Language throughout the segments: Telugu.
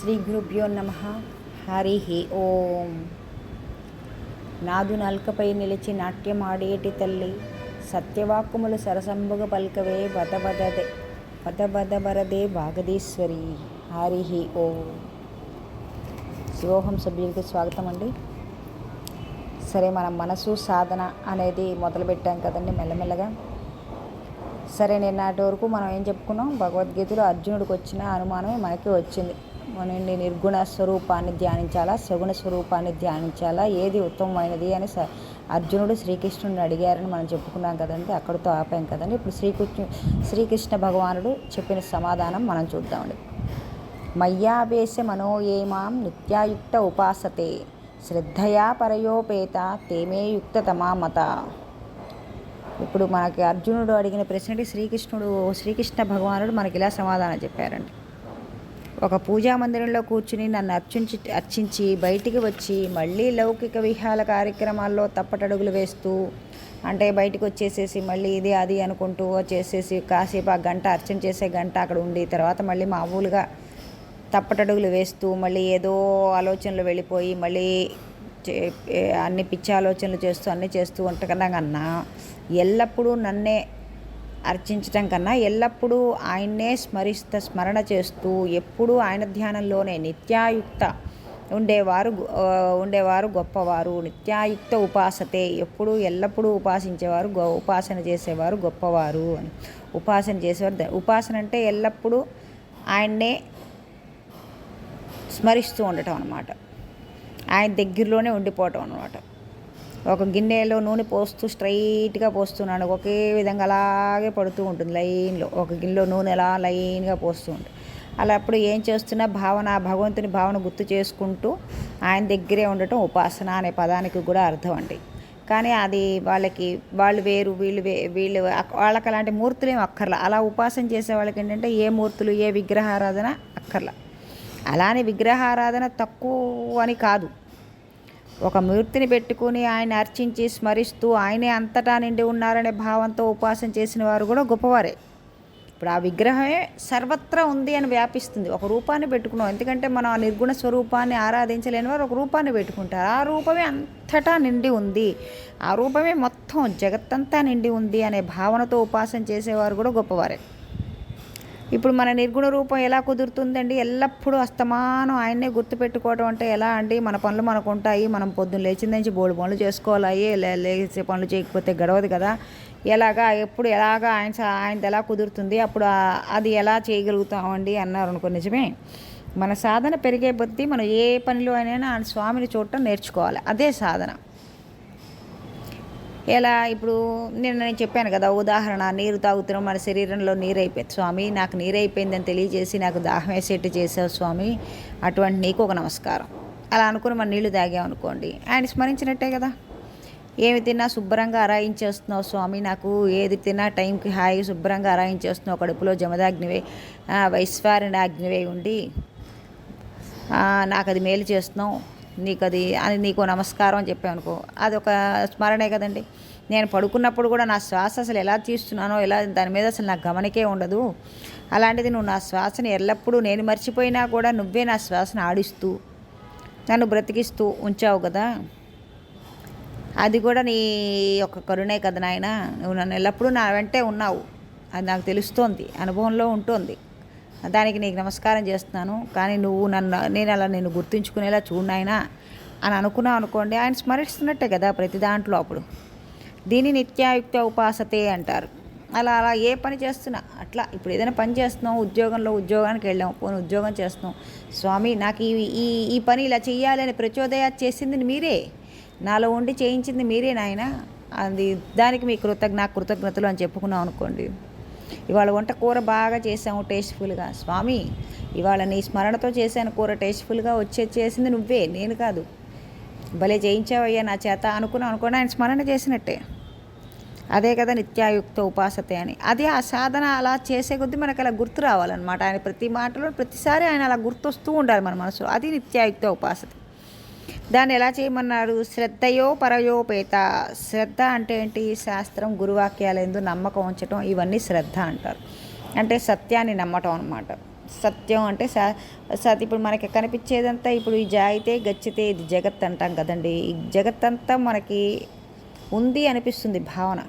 శ్రీ గురుభ్యో నమ. హరి ఓం. నాదు నల్కపై నిలిచి నాట్యమాడేటి తల్లి. సత్యవాక్కుములు సరసంబుగ పల్కవే బదబదదే వదవదవరదే భాగదీశ్వరి. హరి ఓం. శివోహం సభ్యులకి స్వాగతం అండి. సరే మనం మనసు సాధన అనేది మొదలుపెట్టాం కదండి మెల్లమెల్లగా. సరే నిన్నటి వరకు మనం ఏం చెప్పుకున్నాం? భగవద్గీతలో అర్జునుడికి వచ్చిన అనుమానమే మనకి వచ్చింది. మనండి నిర్గుణ స్వరూపాన్ని ధ్యానించాలా? సగుణ స్వరూపాన్ని ధ్యానించాలా? ఏది ఉత్తమమైనది అని అర్జునుడు శ్రీకృష్ణుడిని అడిగారని మనం చెప్పుకున్నాం కదండి. అక్కడితో ఆపాం కదండి. ఇప్పుడు శ్రీకృష్ణ శ్రీకృష్ణ భగవానుడు చెప్పిన సమాధానం మనం చూద్దామండి. మయ్యావేశ మనోయేమాం నిత్యాయుక్త ఉపాసతే శ్రద్ధయా పరయోపేత తేమే యుక్తతమా మత ఇప్పుడు మనకి అర్జునుడు అడిగిన ప్రశ్నకి శ్రీకృష్ణుడు శ్రీకృష్ణ భగవానుడు మనకి ఇలా సమాధానం చెప్పారండి. ఒక పూజా మందిరంలో కూర్చుని నన్ను అర్చించి అర్చించి బయటికి వచ్చి మళ్ళీ లౌకిక విహాల కార్యక్రమాల్లో తప్పటడుగులు వేస్తూ అంటే బయటికి వచ్చేసేసి మళ్ళీ ఇది అది అనుకుంటూ వచ్చేసేసి కాసేపు ఆ గంట అర్చన చేసే గంట అక్కడ ఉండి తర్వాత మళ్ళీ మామూలుగా తప్పటడుగులు వేస్తూ మళ్ళీ ఏదో ఆలోచనలు వెళ్ళిపోయి మళ్ళీ చే- అన్ని పిచ్చి ఆలోచనలు చేస్తూ అన్నీ చేస్తూ ఉంటకన్నా కన్నా ఎల్లప్పుడూ నన్నే అర్చించటం కన్నా ఎల్లప్పుడూ ఆయన్నే స్మరిస్త స్మరణ చేస్తూ ఎప్పుడూ ఆయన ధ్యానంలోనే నిత్యాయుక్త ఉండేవారు ఉండేవారు గొప్పవారు. నిత్యాయుక్త ఉపాసతే ఎప్పుడూ ఎల్లప్పుడూ ఉపాసించేవారు గొ ఉపాసన చేసేవారు గొప్పవారు అని. ఉపాసన చేసేవారు ఉపాసన అంటే ఎల్లప్పుడూ ఆయన్నే స్మరిస్తూ ఉండటం అనమాట ఆయన దగ్గరలోనే ఉండిపోవటం అనమాట ఒక గిన్నెలో నూనె పోస్తూ స్ట్రైట్గా పోస్తున్నాను ఒకే విధంగా అలాగే పడుతూ ఉంటుంది లైన్లో. ఒక గిన్నెలో నూనె అలా లైన్గా పోస్తూ ఉంటుంది. అలా అప్పుడు ఏం చేస్తున్నా భావన భగవంతుని భావన గుర్తు చేసుకుంటూ ఆయన దగ్గరే ఉండటం ఉపాసన అనే పదానికి కూడా అర్థం అండి. కానీ అది వాళ్ళకి వాళ్ళు వేరు వీళ్ళు వే వీళ్ళు వాళ్ళకి అలాంటి మూర్తులు ఏం అక్కర్లా. అలా ఉపాసన చేసే వాళ్ళకి ఏంటంటే ఏ మూర్తులు ఏ విగ్రహారాధన అక్కర్లా. అలానే విగ్రహారాధన తక్కువ అని కాదు. ఒక మూర్తిని పెట్టుకుని ఆయన అర్చించి స్మరిస్తూ ఆయనే అంతటా నిండి ఉన్నారనే భావంతో ఉపాసన చేసిన వారు కూడా గొప్పవారే. ఇప్పుడు ఆ విగ్రహమే సర్వత్రా ఉంది అని వ్యాపిస్తుంది. ఒక రూపాన్ని పెట్టుకున్నాం. ఎందుకంటే మనం ఆ నిర్గుణ స్వరూపాన్ని ఆరాధించలేని వారు ఒక రూపాన్ని పెట్టుకుంటారు. ఆ రూపమే అంతటా నిండి ఉంది. ఆ రూపమే మొత్తం జగత్తంతా నిండి ఉంది అనే భావనతో ఉపాసన చేసేవారు కూడా గొప్పవారే. ఇప్పుడు మన నిర్గుణ రూపం ఎలా కుదురుతుందండి? ఎల్లప్పుడూ అస్తమానం ఆయన్నే గుర్తుపెట్టుకోవడం అంటే ఎలా అండి? మన పనులు మనకు ఉంటాయి మనం పొద్దున్న లేచిన నుంచి బోడు పనులు చేసుకోవాలి లే- లేచే పనులు చేయకపోతే గడవదు కదా. ఎలాగా ఎప్పుడు ఎలాగా ఆయన స- ఆయనది ఎలా కుదురుతుంది అప్పుడు అది ఎలా చేయగలుగుతామండి అన్నారు అనుకో నిజమే. మన సాధన పెరిగే బుద్ధి మనం ఏ పనిలో అయినా ఆయన స్వామిని చూడటం నేర్చుకోవాలి. అదే సాధన. ఎలా ఇప్పుడు నేను నేను చెప్పాను కదా ఉదాహరణ నీరు తాగుతున్నాం మన శరీరంలో నీరు అయిపోయింది స్వామి నాకు నీరు అయిపోయిందని తెలియజేసి నాకు దాహం వేసేట్టు చేసావు స్వామి. అటువంటి నీకు ఒక నమస్కారం. అలా అనుకుని మన నీళ్ళు తాగామనుకోండి ఆయన స్మరించినట్టే కదా. ఏమి తిన్నా శుభ్రంగా అరాయించేస్తున్నావు స్వామి. నాకు ఏది తిన్నా టైంకి హాయిగా శుభ్రంగా అరాయించేస్తున్నావు. కడుపులో జమదాగ్నివే ఆ, వైశ్వారుని అగ్నివే ఉండి నాకు అది మేలు చేస్తున్నావు. నీకు అది అని నీకు నమస్కారం అని చెప్పామనుకో అది ఒక స్మరణే కదండి. నేను పడుకున్నప్పుడు కూడా నా శ్వాస అసలు ఎలా తీస్తున్నానో ఎలా దాని మీద అసలు నాకు గమనికే ఉండదు. అలాంటిది నువ్వు నా శ్వాసను ఎల్లప్పుడూ నేను మర్చిపోయినా కూడా నువ్వే నా శ్వాసను ఆడిస్తూ నన్ను బ్రతికిస్తూ ఉంచావు కదా. అది కూడా నీ యొక్క కరుణే కదా నాయన. నువ్వు నన్ను ఎల్లప్పుడూ నా వెంటే ఉన్నావు. అది నాకు తెలుస్తోంది అనుభవంలో ఉంటుంది. దానికి నీకు నమస్కారం చేస్తున్నాను. కానీ నువ్వు నన్ను నేను అలా నేను గుర్తుంచుకునేలా చూడనాయనా అని అనుకున్నావు అనుకోండి ఆయన స్మరిస్తున్నట్టే కదా ప్రతి దాంట్లో అప్పుడు. దీని నిత్యాయుక్త ఉపాసతే అంటారు. అలా అలా ఏ పని చేస్తున్నా అట్లా ఇప్పుడు ఏదైనా పని చేస్తున్నాం ఉద్యోగంలో ఉద్యోగానికి వెళ్ళాం పోనీ ఉద్యోగం చేస్తున్నాం స్వామి నాకు ఈ ఈ ఈ పని ఇలా చేయాలని ప్రచోదయ చేసింది మీరే. నాలో ఉండి చేయించింది మీరే నాయన. అది దానికి మీ కృతజ్ఞ కృతజ్ఞతలు అని చెప్పుకున్నాం అనుకోండి. ఇవాళ వంట కూర బాగా చేసాము టేస్ట్ఫుల్గా. స్వామి ఇవాళ నీ స్మరణతో చేశాను కూర టేస్ట్ఫుల్గా వచ్చే చేసింది నువ్వే నేను కాదు. భలే చేయించావయ్యా నా చేత అనుకున్నాను అనుకోండి ఆయన స్మరణ చేసినట్టే. అదే కదా నిత్యాయుక్త ఉపాసతే అని. అదే ఆ సాధన అలా చేసే కొద్దీ మనకు అలా గుర్తు రావాలన్నమాట. ఆయన ప్రతి మాటలో ప్రతిసారి ఆయన అలా గుర్తొస్తూ ఉండాలి మన మనసులో. అది నిత్యాయుక్త ఉపాసతే. దాన్ని ఎలా చేయమన్నారు? శ్రద్ధయో పరయోపేత శ్రద్ధ అంటే ఏంటి? శాస్త్రం గురువాక్యాలందు నమ్మకం ఉంచటం ఇవన్నీ శ్రద్ధ అంటారు. అంటే సత్యాన్ని నమ్మటం అనమాట సత్యం అంటే సత్ ఇప్పుడు మనకి కనిపించేదంతా ఇప్పుడు ఈ జాయితే గచ్చితే ఇది జగత్ అంటాం కదండి. ఈ జగత్ అంతా మనకి ఉంది అనిపిస్తుంది భావన.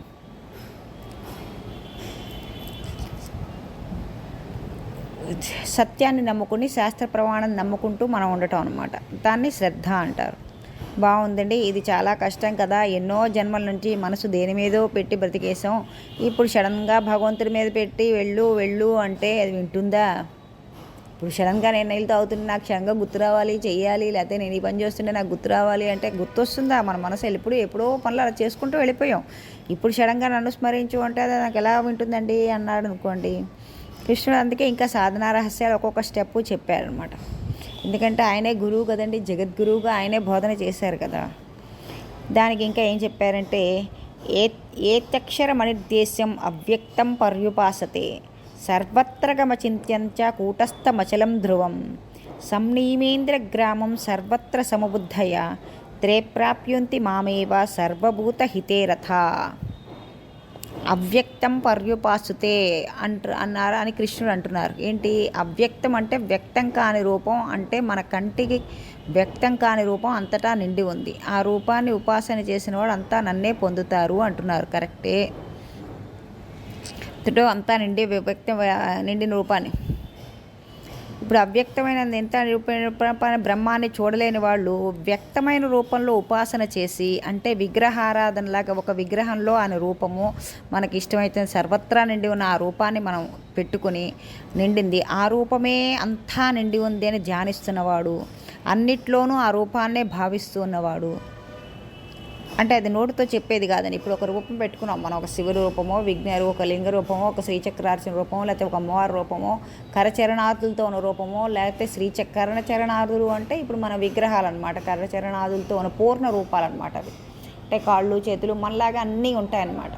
సత్యాన్ని నమ్ముకుని శాస్త్ర ప్రమాణం నమ్ముకుంటూ మనం ఉండటం అనమాట దాన్ని శ్రద్ధ అంటారు. బాగుందండి ఇది చాలా కష్టం కదా. ఎన్నో జన్మల నుంచి మనసు దేని మీదో పెట్టి బ్రతికేసాం ఇప్పుడు సడన్గా భగవంతుడి మీద పెట్టి వెళ్ళు వెళ్ళు అంటే అది వింటుందా? ఇప్పుడు సడన్గా నేను నీళ్ళు తాగుతుంటే నాకు క్షణంగా గుర్తు రావాలి చేయాలి లేకపోతే నేను ఈ పని చేస్తుంటే నాకు గుర్తు రావాలి అంటే గుర్తు వస్తుందా మన మనసు ఎప్పుడు ఎప్పుడో పనులు అలా చేసుకుంటూ వెళ్ళిపోయాం. ఇప్పుడు సడన్గా నన్ను స్మరించు అంటే అది నాకు ఎలా వింటుందండి? అన్నాడు అనుకోండి. కృష్ణుడు అందుకే ఇంకా సాధనా రహస్యాలు ఒక్కొక్క స్టెప్ చెప్పారనమాట ఎందుకంటే ఆయనే గురువు కదండి జగద్గురువుగా ఆయనే బోధన చేశారు కదా. దానికి ఇంకా ఏం చెప్పారంటే ఏ ఏత్యక్షరమనిర్దేశ్యం అవ్యక్తం పర్యుపాసతే సర్వత్ర గమచింత్యంచ కూటస్థమచలం ధ్రువం సంనీమేంద్రగ్రామం సర్వత్ర సమబుద్ధయ త్రేప్రాప్యుంతి మామేవ సర్వభూతహితే రథ. అవ్యక్తం పర్యుపాసుతే అంట అన్నారు అని కృష్ణుడు అంటున్నారు. ఏంటి? అవ్యక్తం అంటే వ్యక్తం కాని రూపం అంటే మన కంటికి వ్యక్తం కాని రూపం అంతటా నిండి ఉంది. ఆ రూపాన్ని ఉపాసన చేసిన వాడు అంతా నన్నే పొందుతారు అంటున్నారు. కరెక్టే? చుట్టూ అంతా నిండి వ్యక్తం నిండిన రూపాన్ని. ఇప్పుడు అవ్యక్తమైన ఎంత రూప బ్రహ్మాన్ని చూడలేని వాళ్ళు వ్యక్తమైన రూపంలో ఉపాసన చేసి అంటే విగ్రహారాధనలాగా ఒక విగ్రహంలో ఆయన రూపము మనకి ఇష్టమైతే సర్వత్రా నిండి ఉన్న ఆ రూపాన్ని మనం పెట్టుకుని నిండింది. ఆ రూపమే అంతా నిండి ఉంది అని ధ్యానిస్తున్నవాడు. అన్నిట్లోనూ ఆ రూపాన్నే భావిస్తూ ఉన్నవాడు అంటే అది నోటితో చెప్పేది కాదని ఇప్పుడు ఒక రూపం పెట్టుకున్నాం మనం ఒక శివ రూపమో విఘ్నరు ఒక లింగ రూపమో ఒక శ్రీచక్రార్చన రూపమో లేకపోతే ఒక అమ్మవారి రూపమో కరచరణాదులతో ఉన్న రూపమో లేకపోతే శ్రీచక్రణ చరణాదులు అంటే ఇప్పుడు మన విగ్రహాలు అనమాట కరచరణాదులతో ఉన్న పూర్ణ రూపాలు అనమాట అవి. అంటే కాళ్ళు చేతులు మనలాగా అన్నీ ఉంటాయన్నమాట.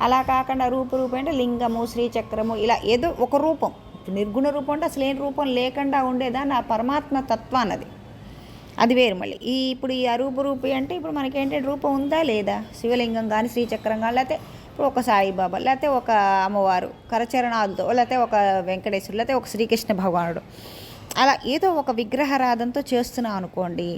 అలా కాకుండా రూపరూపం అంటే లింగము శ్రీచక్రము ఇలా ఏదో ఒక రూపం. ఇప్పుడు నిర్గుణ రూపం అంటే అసలు ఏం రూపం లేకుండా ఉండేదా? ఆ పరమాత్మ తత్వాన్నది. అది వేరు మళ్ళీ. ఈ ఇప్పుడు ఈ అరూప రూపి అంటే ఇప్పుడు మనకి ఏంటంటే రూపం ఉందా లేదా? శివలింగం కానీ శ్రీచక్రం కానీ లేకపోతే ఇప్పుడు ఒక సాయిబాబా లేకపోతే ఒక అమ్మవారు కరచరణాలతో లేకపోతే ఒక వెంకటేశ్వరుడు లేకపోతే ఒక శ్రీకృష్ణ భగవానుడు. అలా ఏదో ఒక విగ్రహారాధనతో చేస్తున్నాం అనుకోండి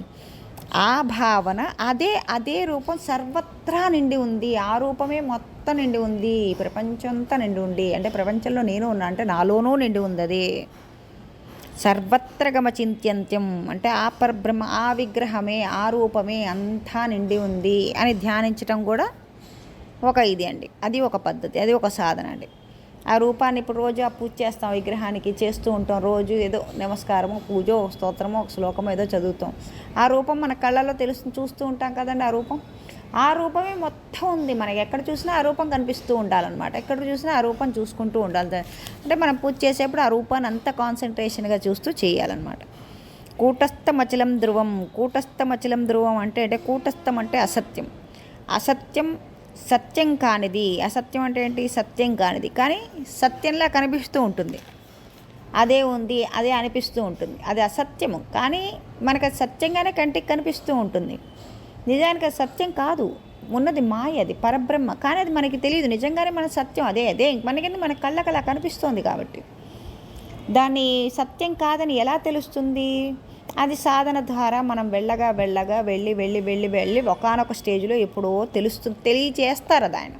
ఆ భావన అదే అదే రూపం సర్వత్రా నిండి ఉంది ఆ రూపమే మొత్తం నిండి ఉంది ప్రపంచం అంతా నిండి ఉంది. అంటే ప్రపంచంలో నేను ఉన్నా అంటే నాలోనూ నిండి ఉంది అది. సర్వత్ర గమచింత్యంత్యం. అంటే ఆ పరబ్రహ్మ ఆ విగ్రహమే ఆ రూపమే అంతా నిండి ఉంది అని ధ్యానించటం కూడా ఒక ఇది అండి. అది ఒక పద్ధతి అది ఒక సాధన అండి. ఆ రూపాన్ని ఇప్పుడు రోజు ఆ పూజ చేస్తాం విగ్రహానికి చేస్తూ ఉంటాం. రోజు ఏదో నమస్కారము పూజో స్తోత్రమో ఒక శ్లోకమో ఏదో చదువుతాం. ఆ రూపం మన కళ్ళల్లో తెలుసు చూస్తూ ఉంటాం కదండి ఆ రూపం? ఆ రూపమే మొత్తం ఉంది మనకి. ఎక్కడ చూసినా ఆ రూపం కనిపిస్తూ ఉండాలన్నమాట. ఎక్కడ చూసినా ఆ రూపం చూసుకుంటూ ఉండాలి. అంటే మనం పూజ చేసేప్పుడు ఆ రూపాన్ని అంత కాన్సన్ట్రేషన్గా చూస్తూ చేయాలన్నమాట. కూటస్థ మచలం ధ్రువం. కూటస్థమచలం ధ్రువం అంటే అంటే కూటస్థం అంటే అసత్యం. అసత్యం సత్యం కానిది. అసత్యం అంటే ఏంటి? సత్యం కానిది. కానీ సత్యంలా కనిపిస్తూ ఉంటుంది. అదే ఉంది అదే అనిపిస్తూ ఉంటుంది. అది అసత్యము. కానీ మనకు అది సత్యంగానే కంటికి కనిపిస్తూ ఉంటుంది. నిజానికి అది సత్యం కాదు. ఉన్నది మాయ అది పరబ్రహ్మ. కానీ అది మనకి తెలియదు. నిజంగానే మన సత్యం అదే అదే. మనకి మన కళ్ళకలా కనిపిస్తోంది కాబట్టి. దాన్ని సత్యం కాదని ఎలా తెలుస్తుంది? అది సాధన ద్వారా మనం వెళ్ళగా వెళ్ళగా వెళ్ళి వెళ్ళి వెళ్ళి వెళ్ళి ఒకనొక స్టేజ్లో ఎప్పుడో తెలుస్తుంది తెలియచేస్తారు అది ఆయన.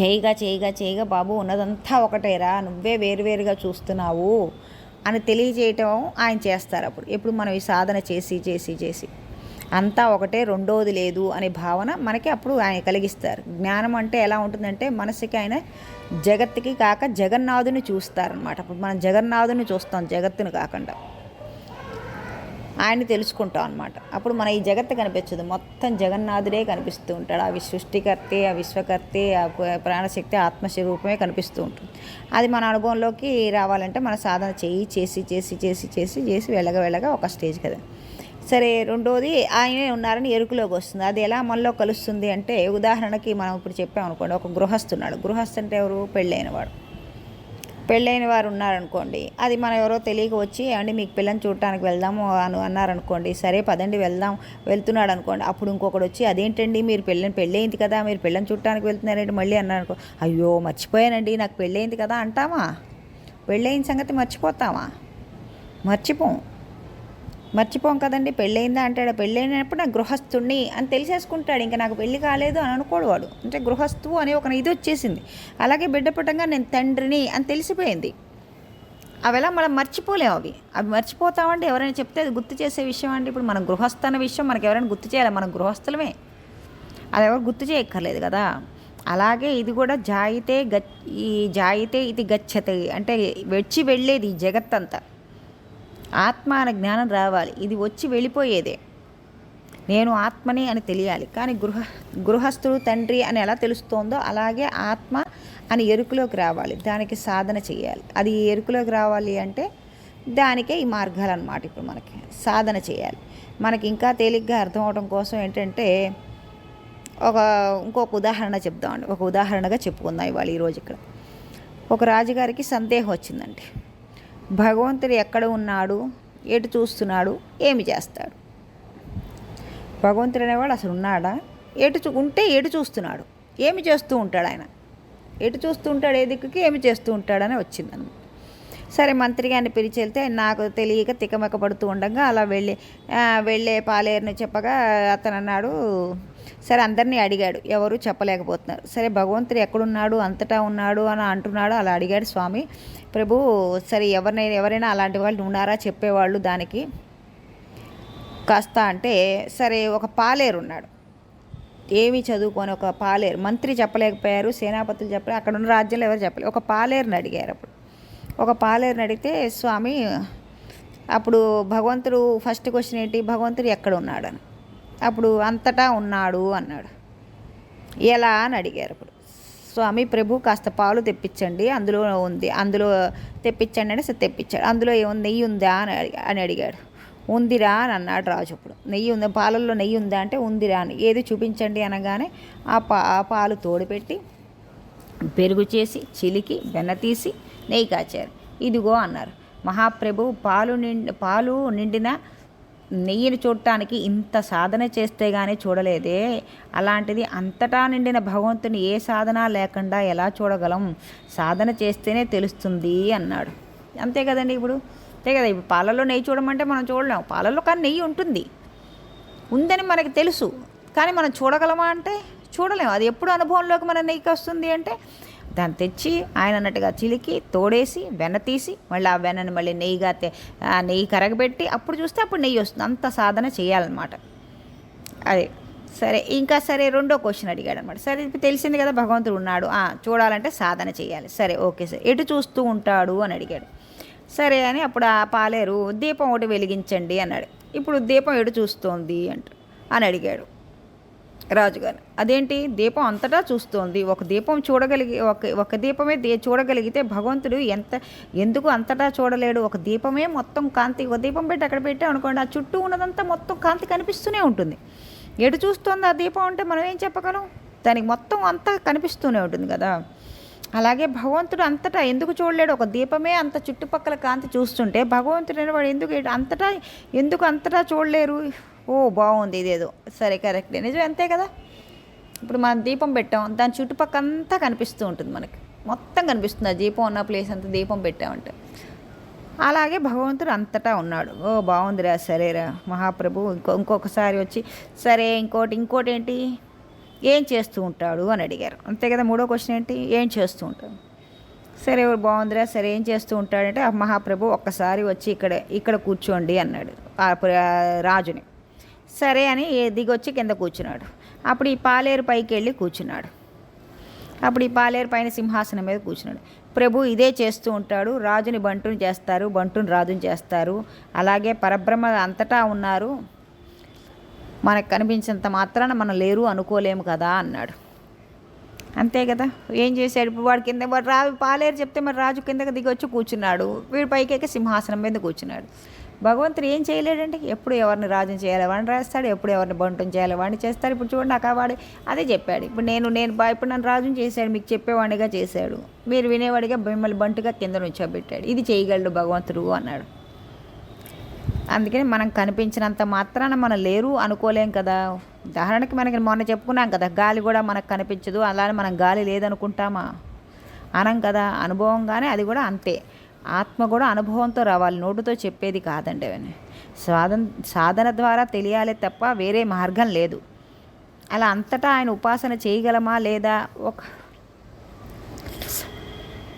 చేయగా చేయగా చేయగా బాబు ఉన్నదంతా ఒకటేరా. నువ్వే వేరువేరుగా చూస్తున్నావు అని తెలియజేయటం ఆయన చేస్తారు అప్పుడు. ఎప్పుడు మనం ఈ సాధన చేసి చేసి చేసి. అంతా ఒకటే రెండోది లేదు అనే భావన మనకి అప్పుడు ఆయన కలిగిస్తారు. జ్ఞానం అంటే ఎలా ఉంటుందంటే మనసుకి ఆయన జగత్తుకి కాక జగన్నాథుని చూస్తారనమాట అప్పుడు మనం జగన్నాథుని చూస్తాం జగత్తుని కాకుండా. ఆయన్ని తెలుసుకుంటాం అనమాట అప్పుడు మన ఈ జగత్తు కనిపించదు. మొత్తం జగన్నాథుడే కనిపిస్తూ ఉంటాడు. అవి సృష్టికర్తే ఆ విశ్వకర్తే ఆ ప్రాణశక్తి ఆత్మస్వరూపమే కనిపిస్తూ ఉంటుంది. అది మన అనుభవంలోకి రావాలంటే మన సాధన చేయి చేసి చేసి చేసి చేసి చేసి వెళ్ళగా వెళ్ళగా ఒక స్టేజ్ కదా. సరే రెండోది ఆయనే ఉన్నారని ఎరుకులోకి వస్తుంది. అది ఎలా మనలో కలుస్తుంది అంటే ఉదాహరణకి మనం ఇప్పుడు చెప్పామనుకోండి ఒక గృహస్థున్నాడు. గృహస్థు అంటే ఎవరు? పెళ్ళైన వాడు పెళ్ళైన వారు ఉన్నారనుకోండి అది మనం ఎవరో తెలియక వచ్చి అండి మీకు పిల్లని చూడటానికి వెళ్దాము అని అన్నారనుకోండి సరే పదండి వెళ్దాం వెళ్తున్నాడు అనుకోండి అప్పుడు ఇంకొకటి వచ్చి అదేంటండి మీరు పెళ్ళని పెళ్ళయింది కదా మీరు పిల్లని చూడటానికి వెళ్తున్నారంటే? మళ్ళీ అన్నారు అనుకో అయ్యో మర్చిపోయానండి నాకు పెళ్ళయింది కదా అంటామా? పెళ్ళైన సంగతి మర్చిపోతామా? మర్చిపోం. మర్చిపోం కదండి పెళ్ళయిందా అంటాడు పెళ్ళైనప్పుడు నాకు గృహస్థుణ్ణి అని తెలిసేసుకుంటాడు. ఇంకా నాకు పెళ్ళి కాలేదు అని అనుకోడు వాడు. అంటే గృహస్థు అనే ఒక ఇది వచ్చేసింది. అలాగే బిడ్డ పుట్టంగా నేను తండ్రిని అని తెలిసిపోయింది. అవి ఎలా మనం మర్చిపోలేము అవి. అవి మర్చిపోతామంటే ఎవరైనా చెప్తే అది గుర్తు చేసే విషయం అంటే ఇప్పుడు మనం గృహస్థ అన్న విషయం మనకి ఎవరైనా గుర్తు చేయాలి? మనం గృహస్థులమే. అది ఎవరు గుర్తు చేయక్కర్లేదు కదా. అలాగే ఇది కూడా జాయితే గ ఈ జాయితే ఇది గచ్చతే. అంటే వెచ్చి వెళ్ళేది ఈ జగత్తంతా. ఆత్మ అనే జ్ఞానం రావాలి. ఇది వచ్చి వెళ్ళిపోయేదే. నేను ఆత్మని అని తెలియాలి. కానీ గృహ గృహస్థుడు తండ్రి అని ఎలా తెలుస్తోందో అలాగే ఆత్మ అని ఎరుకులోకి రావాలి. దానికి సాధన చేయాలి. అది ఎరుకులోకి రావాలి అంటే దానికే ఈ మార్గాలు అనమాట ఇప్పుడు మనకి. సాధన చేయాలి. మనకి ఇంకా తేలిగ్గా అర్థం అవడం కోసం ఏంటంటే ఒక ఇంకొక ఉదాహరణ చెప్దామండి. ఒక ఉదాహరణగా చెప్పుకుందాం ఇవాళ ఈరోజు ఇక్కడ. ఒక రాజుగారికి సందేహం వచ్చిందండి. భగవంతుడు ఎక్కడ ఉన్నాడు? ఎటు చూస్తున్నాడు? ఏమి చేస్తాడు? భగవంతుడు అనేవాడు అసలు ఉన్నాడా? ఎటు చూ ఉంటే ఎటు చూస్తున్నాడు? ఏమి చేస్తూ ఉంటాడు ఆయన? ఎటు చూస్తూ ఉంటాడు? ఏ దిక్కుకి ఏమి చేస్తూ ఉంటాడని వచ్చిందనమాట సరే మంత్రి గారిని పిలిచి వెళ్తే నాకు తెలియక తికమక పడుతూ ఉండగా అలా వెళ్ళి వెళ్ళే పాలేరుని చెప్పగా అతను అన్నాడు సరే అందరినీ అడిగాడు. ఎవరు చెప్పలేకపోతున్నారు. సరే భగవంతుడు ఎక్కడున్నాడు? అంతటా ఉన్నాడు అని అంటున్నాడు. అలా అడిగాడు స్వామి. ప్రభు సరే ఎవరినైనా ఎవరైనా అలాంటి వాళ్ళు ఉన్నారా? చెప్పేవాళ్ళు దానికి. కాస్త అంటే సరే ఒక పాలేరు ఉన్నాడు. ఏమీ చదువుకొని ఒక పాలేరు. మంత్రి చెప్పలేకపోయారు సేనాపతులు చెప్పలే అక్కడ ఉన్న రాజ్యాలు ఎవరు చెప్పలేదు ఒక పాలేరుని అడిగారు అప్పుడు. ఒక పాలేరుని అడిగితే స్వామి అప్పుడు భగవంతుడు ఫస్ట్ క్వశ్చన్ ఏంటి? భగవంతుడు ఎక్కడ ఉన్నాడని. అప్పుడు అంతటా ఉన్నాడు అన్నాడు. ఎలా అని అడిగారు అప్పుడు. స్వామి ప్రభు కాస్త పాలు తెప్పించండి అందులో ఉంది అందులో తెప్పించండి అని సరే తెప్పించాడు. అందులో ఏముంది నెయ్యి ఉందా అని అని అడిగాడు. ఉందిరా అని అన్నాడు రాజు అప్పుడు. నెయ్యి ఉందా పాలల్లో నెయ్యి ఉందా అంటే ఉందిరా అని. ఏది చూపించండి అనగానే ఆ పా ఆ పాలు తోడుపెట్టి పెరుగు చేసి చిలికి వెన్న తీసి నెయ్యి కాచారు. ఇదిగో అన్నారు. మహాప్రభు పాలు నిండి పాలు నిండిన నెయ్యిని చూడటానికి ఇంత సాధన చేస్తే కానీ చూడలేదే. అలాంటిది అంతటా నిండిన భగవంతుని ఏ సాధన లేకుండా ఎలా చూడగలం? సాధన చేస్తేనే తెలుస్తుంది అన్నాడు. అంతే కదండి ఇప్పుడు? అంతే కదా ఇప్పుడు పాలలో నెయ్యి చూడమంటే మనం చూడలేం. పాలలో కానీ నెయ్యి ఉంటుంది. ఉందని మనకి తెలుసు. కానీ మనం చూడగలమా అంటే చూడలేము అది ఎప్పుడు అనుభవంలోకి మన నెయ్యికి వస్తుంది అంటే దాన్ని తెచ్చి ఆయన అన్నట్టుగా చిలికి తోడేసి వెన్న తీసి మళ్ళీ ఆ వెన్నని మళ్ళీ నెయ్యిగా ఆ నెయ్యి కరగబెట్టి అప్పుడు చూస్తే అప్పుడు నెయ్యి వస్తుంది. అంత సాధన చేయాలన్నమాట. అదే. సరే ఇంకా సరే రెండో క్వశ్చన్ అడిగాడు అనమాట సరే ఇప్పుడు తెలిసింది కదా భగవంతుడు ఉన్నాడు. చూడాలంటే సాధన చేయాలి. సరే ఓకే సార్. ఎటు చూస్తూ ఉంటాడు అని అడిగాడు. సరే అని అప్పుడు ఆ పాలేరు దీపం ఒకటి వెలిగించండి అన్నాడు. ఇప్పుడు దీపం ఎటు చూస్తోంది అంట అని అడిగాడు. రాజుగారు. అదేంటి? దీపం అంతటా చూస్తోంది. ఒక దీపం చూడగలిగి ఒక ఒక దీపమే దే చూడగలిగితే భగవంతుడు ఎంత ఎందుకు అంతటా చూడలేడు? ఒక దీపమే మొత్తం కాంతి ఒక దీపం పెట్టి అక్కడ పెట్టాం అనుకోండి ఆ చుట్టూ ఉన్నదంతా మొత్తం కాంతి కనిపిస్తూనే ఉంటుంది. ఎటు చూస్తోంది ఆ దీపం అంటే మనం ఏం చెప్పగలం? దానికి మొత్తం అంతా కనిపిస్తూనే ఉంటుంది కదా. అలాగే భగవంతుడు అంతటా ఎందుకు చూడలేడు? ఒక దీపమే అంత చుట్టుపక్కల కాంతి చూస్తుంటే భగవంతుడు అనేవాడు ఎందుకు అంతటా ఎందుకు అంతటా చూడలేరు? ఓ బాగుంది ఇదేదో. సరే కరెక్ట్ నిజం అంతే కదా? ఇప్పుడు మనం దీపం పెట్టాం దాని చుట్టుపక్కల అంతా కనిపిస్తూ ఉంటుంది మనకి. మొత్తం కనిపిస్తుంది ఆ దీపం ఉన్న ప్లేస్ అంతా దీపం పెట్టామంటే. అలాగే భగవంతుడు అంతటా ఉన్నాడు. ఓ బాగుందిరా సరేరా మహాప్రభు. ఇంకో ఇంకొకసారి వచ్చి సరే ఇంకోటి ఇంకోటి ఏంటి ఏం చేస్తూ ఉంటాడు అని అడిగారు. అంతే కదా మూడో క్వశ్చన్ ఏంటి? ఏం చేస్తూ ఉంటాడు? సరే బాగుందిరా సరే ఏం చేస్తూ ఉంటాడంటే ఆ మహాప్రభు ఒక్కసారి వచ్చి ఇక్కడ ఇక్కడ కూర్చోండి అన్నాడు. ఆ రాజుని. సరే అని దిగొచ్చి కింద కూర్చున్నాడు. అప్పుడు ఈ పాలేరు పైకి వెళ్ళి కూర్చున్నాడు. అప్పుడు ఈ పాలేరు పైన సింహాసనం మీద కూర్చున్నాడు. ప్రభు ఇదే చేస్తూ ఉంటాడు. రాజుని బంటుని చేస్తారు. బంటుని రాజుని చేస్తారు. అలాగే పరబ్రహ్మ అంతటా ఉన్నారు. మనకు కనిపించినంత మాత్రాన మనం లేరు అనుకోలేము కదా అన్నాడు. అంతే కదా? ఏం చేశాడు? ఇప్పుడు వాడు కింద వాడు రా పాలేరు చెప్తే మరి రాజు కిందకి దిగి వచ్చి కూర్చున్నాడు. వీడి పైకి ఎక్కి సింహాసనం మీద కూర్చున్నాడు. భగవంతుడు ఏం చేయలేడండి? ఎప్పుడు ఎవరిని రాజుని చేయాలి? వాడిని రాస్తాడు ఎప్పుడు ఎవరిని బంటం చేయాలి? వాడిని చేస్తాడు. ఇప్పుడు చూడండి నాకు వాడు అదే చెప్పాడు. ఇప్పుడు నేను నేను ఇప్పుడు నన్ను రాజుని చేశాడు మీకు చెప్పేవాడిగా చేశాడు. మీరు వినేవాడిగా మిమ్మల్ని బంటుగా కింద నుంచోబెట్టాడు ఇది చేయగలడు భగవంతుడు అన్నాడు. అందుకని మనం కనిపించినంత మాత్రాన మనం లేరు అనుకోలేం కదా. ఉదాహరణకి మనకి మొన్న చెప్పుకున్నాం కదా గాలి కూడా మనకు కనిపించదు అలానే మనం గాలి లేదనుకుంటామా? అనం కదా అనుభవంగానే అది కూడా అంతే. ఆత్మ కూడా అనుభవంతో రావాలి నోటుతో చెప్పేది కాదండి అవన్నీ సాధన సాధన ద్వారా తెలియాలి తప్ప వేరే మార్గం లేదు. అలా అంతటా ఆయన ఉపాసన చేయగలమా లేదా ఒక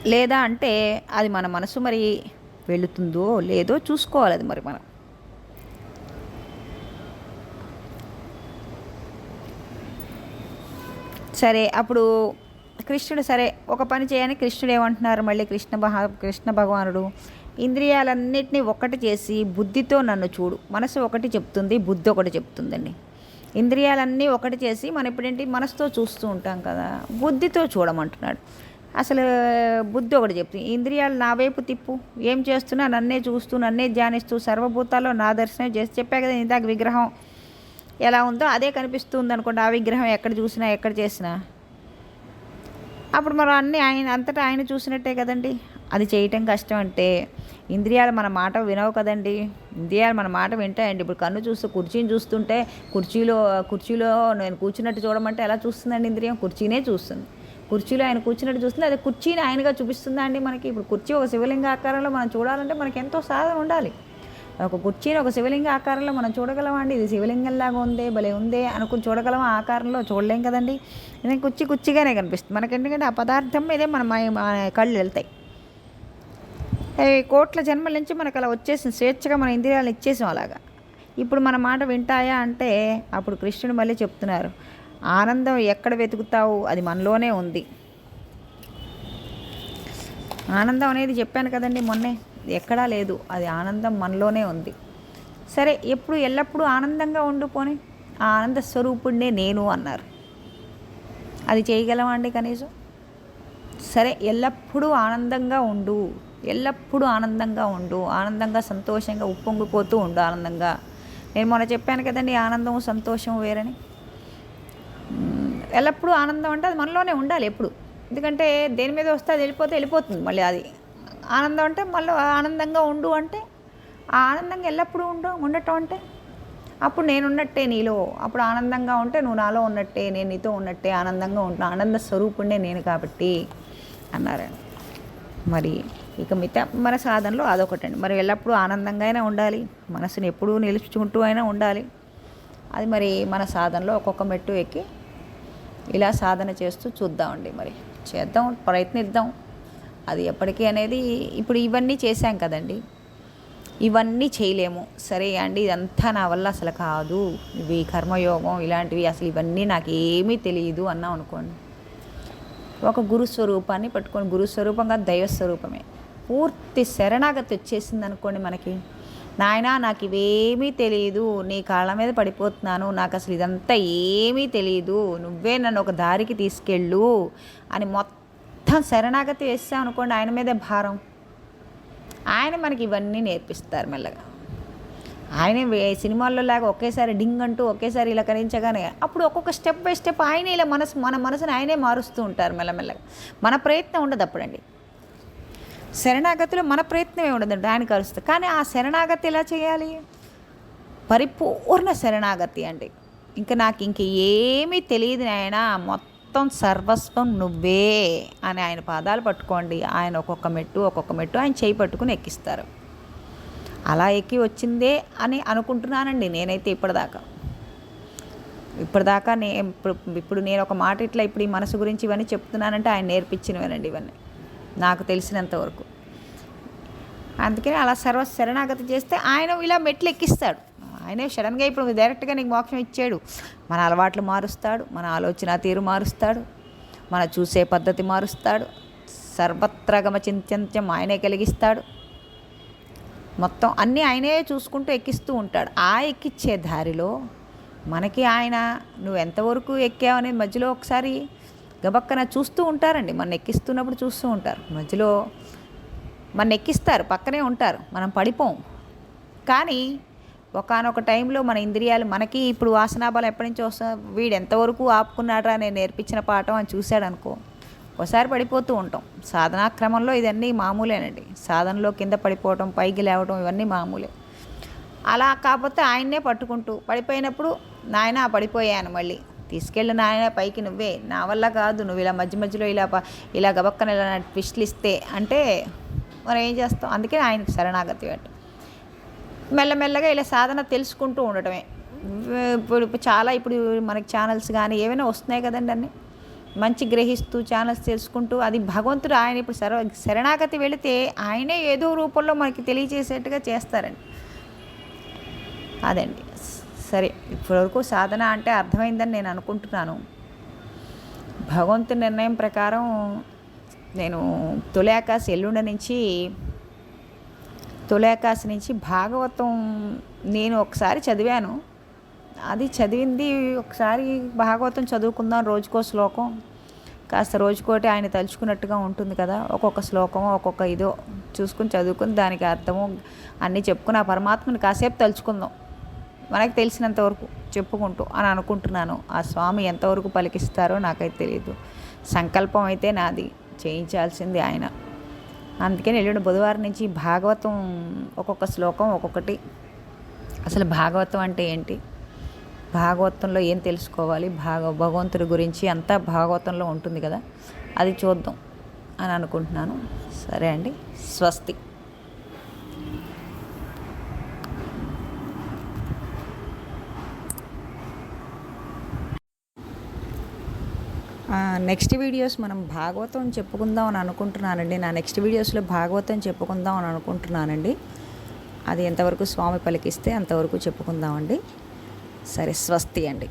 లేదా అంటే అది మన మనసు మరి వెళుతుందో లేదో చూసుకోవాలి అది మరి మనం. సరే అప్పుడు కృష్ణుడు సరే ఒక పని చేయని కృష్ణుడు ఏమంటున్నారు? మళ్ళీ కృష్ణ మహా కృష్ణ భగవానుడు ఇంద్రియాలన్నింటినీ ఒకటి చేసి బుద్ధితో నన్ను చూడు. మనసు ఒకటి చెప్తుంది బుద్ధి ఒకటి చెప్తుందండి. ఇంద్రియాలన్నీ ఒకటి చేసి మనం ఇప్పుడేంటి? మనసుతో చూస్తూ ఉంటాం కదా బుద్ధితో చూడమంటున్నాడు. అసలు బుద్ధి ఒకటి చెప్తుంది. ఇంద్రియాలు నా వైపు తిప్పు. ఏం చేస్తున్నా? నన్నే చూస్తూ నన్నే ధ్యానిస్తూ సర్వభూతాల్లో నా దర్శనం చేసి చెప్పా కదా ఇందాక విగ్రహం ఎలా ఉందో అదే కనిపిస్తుంది అనుకోండి ఆ విగ్రహం ఎక్కడ చూసినా ఎక్కడ చేసినా. అప్పుడు మనం అన్నీ ఆయన అంతటా ఆయన చూసినట్టే కదండి. అది చేయటం కష్టం అంటే ఇంద్రియాలు మన మాట వినవు కదండి. ఇంద్రియాలు మన మాట వింటాయండి. ఇప్పుడు కన్ను చూస్తూ కుర్చీని చూస్తుంటే కుర్చీలో కుర్చీలో నేను కూర్చున్నట్టు చూడమంటే ఎలా చూస్తుందండి ఇంద్రియం? కుర్చీనే చూస్తుంది. కుర్చీలో ఆయన కూర్చున్నట్టు చూస్తుంది. అదే కుర్చీని ఆయనగా చూపిస్తుందా అండి మనకి? ఇప్పుడు కుర్చీ ఒక శివలింగ ఆకారంలో మనం చూడాలంటే మనకి ఎంతో సాధన ఉండాలి. ఒక కుర్చీని ఒక శివలింగ ఆకారంలో మనం చూడగలమండి ఇది శివలింగంలాగా ఉందే భలే ఉందే అనుకుని చూడగలం ఆ ఆకారంలో? చూడలేం కదండి? ఇది కుర్చీ కుర్చీగానే కనిపిస్తుంది. మనకి ఎందుకంటే ఆ పదార్థం మీదే మన కళ్ళు వెళ్తాయి. కోట్ల జన్మల నుంచి మనకు అలా వచ్చేసింది. స్వేచ్ఛగా మన ఇంద్రియాలను ఇచ్చేసాం అలాగా. ఇప్పుడు మన మాట వింటాయా అంటే అప్పుడు కృష్ణుడు మళ్ళీ చెప్తున్నారు ఆనందం ఎక్కడ వెతుకుతావు? అది మనలోనే ఉంది. ఆనందం అనేది చెప్పాను కదండి మొన్నే. ఎక్కడా లేదు. అది ఆనందం మనలోనే ఉంది. సరే ఎప్పుడు ఎల్లప్పుడూ ఆనందంగా ఉండిపోని ఆ ఆనంద స్వరూపుడినే నేను అన్నారు. అది చేయగలమండి కనీసం? సరే ఎల్లప్పుడూ ఆనందంగా ఉండు. ఎల్లప్పుడూ ఆనందంగా ఉండు. ఆనందంగా సంతోషంగా ఉప్పొంగిపోతూ ఉండు ఆనందంగా. నేను మొన్న చెప్పాను కదండి ఆనందం సంతోషం వేరని. ఎల్లప్పుడూ ఆనందం అంటే అది మనలోనే ఉండాలి ఎప్పుడు. ఎందుకంటే దేని మీద వస్తే అది వెళ్ళిపోతే వెళ్ళిపోతుంది మళ్ళీ అది. ఆనందం అంటే మళ్ళీ ఆనందంగా ఉండు అంటే ఆ ఆనందంగా ఎల్లప్పుడూ ఉండు ఉండటం అంటే అప్పుడు నేనున్నట్టే నీలో అప్పుడు ఆనందంగా ఉంటే నువ్వు నాలో ఉన్నట్టే నేను నీతో ఉన్నట్టే ఆనందంగా ఉంటున్నా ఆనంద స్వరూపుణ్ణే నేను కాబట్టి అన్నారు. మరి ఇక మిగతా మన సాధనలో అదొకటండి. మరి ఎల్లప్పుడూ ఆనందంగా అయినా ఉండాలి మనసుని ఎప్పుడూ నిలుచుకుంటూ అయినా ఉండాలి. అది మరి మన సాధనలో ఒక్కొక్క మెట్టు ఎక్కి ఇలా సాధన చేస్తూ చూద్దామండి మరి. చేద్దాం ప్రయత్నిద్దాం. అది ఎప్పటికీ అనేది ఇప్పుడు ఇవన్నీ చేశాం కదండి. ఇవన్నీ చేయలేము. సరే అండి ఇదంతా నా వల్ల అసలు కాదు. ఇవి కర్మయోగం ఇలాంటివి అసలు ఇవన్నీ నాకు ఏమీ తెలియదు అన్నాం అనుకోండి. ఒక గురు స్వరూపాన్ని పట్టుకొని గురు స్వరూపంగా దైవ స్వరూపమే. పూర్తి శరణాగతి వచ్చేసింది అనుకోండి మనకి. నాయన నాకు ఇవేమీ తెలియదు నీ కాళ్ళ మీద పడిపోతున్నాను. నాకు అసలు ఇదంతా ఏమీ తెలియదు నువ్వే నన్ను ఒక దారికి తీసుకెళ్ళు అని మొత్తం మొత్తం శరణాగతి వేస్తాం అనుకోండి ఆయన మీదే భారం. ఆయన మనకి ఇవన్నీ నేర్పిస్తారు మెల్లగా. ఆయన వే- సినిమాల్లో లాగా ఒకేసారి డింగ్ అంటూ ఒకేసారి ఇలా కరించగానే అప్పుడు ఒక్కొక్క స్టెప్ బై స్టెప్ ఆయనే ఇలా మనసు మన మనసుని ఆయనే మారుస్తూ ఉంటారు మెల్లమెల్లగా. మన ప్రయత్నం ఉండదు అప్పుడండి. శరణాగతిలో మన ప్రయత్నమే ఉండదండి ఆయన కలుస్తుంది. కానీ ఆ శరణాగతి ఎలా చేయాలి? పరిపూర్ణ శరణాగతి అండి. ఇంకా నాకు ఇంక ఏమీ తెలియదు నాయన మొత్తం మొత్తం సర్వస్వం నువ్వే అని ఆయన పాదాలు పట్టుకోండి. ఆయన ఒక్కొక్క మెట్టు ఒక్కొక్క మెట్టు ఆయన చేయి పట్టుకుని ఎక్కిస్తారు. అలా ఎక్కి వచ్చిందే అని అనుకుంటున్నానండి నేనైతే ఇప్పటిదాకా. ఇప్పటిదాకా నే ఇప్పుడు ఇప్పుడు నేను ఒక మాట ఇట్లా ఇప్పుడు ఈ మనసు గురించి ఇవన్నీ చెప్తున్నానంటే ఆయన నేర్పించినవేనండి ఇవన్నీ. నాకు తెలిసినంత వరకు. అందుకని అలా సర్వ శరణాగతి చేస్తే ఆయన ఇలా మెట్లు ఎక్కిస్తాడు. ఆయనే సడన్గా ఇప్పుడు డైరెక్ట్గా నీకు మోక్షం ఇచ్చాడు. మన అలవాట్లు మారుస్తాడు మన ఆలోచన తీరు మారుస్తాడు మన చూసే పద్ధతి మారుస్తాడు సర్వత్రగమ చింత్యంత్యం ఆయనే కలిగిస్తాడు. మొత్తం అన్నీ ఆయనే చూసుకుంటూ ఎక్కిస్తూ ఉంటాడు. ఆ ఎక్కిచ్చే దారిలో మనకి ఆయన నువ్వు ఎంతవరకు ఎక్కావనేది మధ్యలో ఒకసారి గబక్కన చూస్తూ ఉంటారండి. మన ఎక్కిస్తున్నప్పుడు చూస్తూ ఉంటారు. మధ్యలో మన ఎక్కిస్తారు పక్కనే ఉంటారు. మనం పడిపోం. కానీ ఒకానొక టైంలో మన ఇంద్రియాలు మనకి ఇప్పుడు వాసనాబలం ఎప్పటి నుంచి వస్తా వీడు ఎంతవరకు ఆపుకున్నాడా నేను నేర్పించిన పాఠం అని చూశాడు అనుకో ఒకసారి పడిపోతూ ఉంటాం. సాధనా క్రమంలో ఇదన్నీ మామూలేనండి. సాధనలో కింద పడిపోవటం పైకి లేవటం ఇవన్నీ మామూలే. అలా కాకపోతే ఆయన్నే పట్టుకుంటూ పడిపోయినప్పుడు నాయన పడిపోయాను మళ్ళీ. తీసుకెళ్ళి నాయన పైకి నువ్వే. నా వల్ల కాదు. నువ్వు ఇలా మధ్య మధ్యలో ఇలా ప- ఇలా గబక్కన ఇలా ట్విస్ట్లు ఇస్తే అంటే మనం ఏం చేస్తాం? అందుకే ఆయనకు శరణాగతి వేట మెల్లమెల్లగా ఇలా సాధన తెలుసుకుంటూ ఉండటమే. ఇప్పుడు ఇప్పుడు చాలా ఇప్పుడు మనకి ఛానల్స్ కానీ ఏమైనా వస్తున్నాయి కదండి అన్నీ. మంచి గ్రహిస్తూ ఛానల్స్ తెలుసుకుంటూ అది భగవంతుడు ఆయన ఇప్పుడు సర్వ శరణాగతి వెళితే ఆయనే ఏదో రూపంలో మనకి తెలియజేసేట్టుగా చేస్తారండి. అదండి. సరే ఇప్పటివరకు సాధన అంటే అర్థమైందని నేను అనుకుంటున్నాను. భగవంతు నిర్ణయం ప్రకారం నేను తొలేకాశ ఎల్లుండి నుంచి తొలేకాశ నుంచి భాగవతం నేను ఒకసారి చదివాను. అది చదివింది ఒకసారి భాగవతం చదువుకుందాం రోజుకో శ్లోకం. కాస్త రోజుకోటి ఆయన తలుచుకున్నట్టుగా ఉంటుంది కదా ఒక్కొక్క శ్లోకం ఒక్కొక్క ఇదో చూసుకుని చదువుకుని దానికి అర్థము అన్నీ చెప్పుకుని ఆ పరమాత్మని కాసేపు తలుచుకుందాం. మనకు తెలిసినంత వరకు చెప్పుకుంటూ అని అనుకుంటున్నాను. ఆ స్వామి ఎంతవరకు పలికిస్తారో నాకైతే తెలియదు సంకల్పం అయితే నాది. చేయించాల్సింది ఆయన. అందుకని ఎల్లుండి బుధవారం నుంచి భాగవతం ఒక్కొక్క శ్లోకం ఒక్కొక్కటి. అసలు భాగవతం అంటే ఏంటి? భాగవతంలో ఏం తెలుసుకోవాలి? భాగ భగవంతుడి గురించి అంతా భాగవతంలో ఉంటుంది కదా? అది చూద్దాం అని అనుకుంటున్నాను. సరే అండి. స్వస్తి. నెక్స్ట్ వీడియోస్ మనం భాగవతం చెప్పుకుందాం అని అనుకుంటున్నానండి. నా నెక్స్ట్ వీడియోస్లో భాగవతం చెప్పుకుందాం అని అనుకుంటున్నానండి. అది ఎంతవరకు స్వామి పలికిస్తే అంతవరకు చెప్పుకుందామండి. సరే స్వస్తి అండి.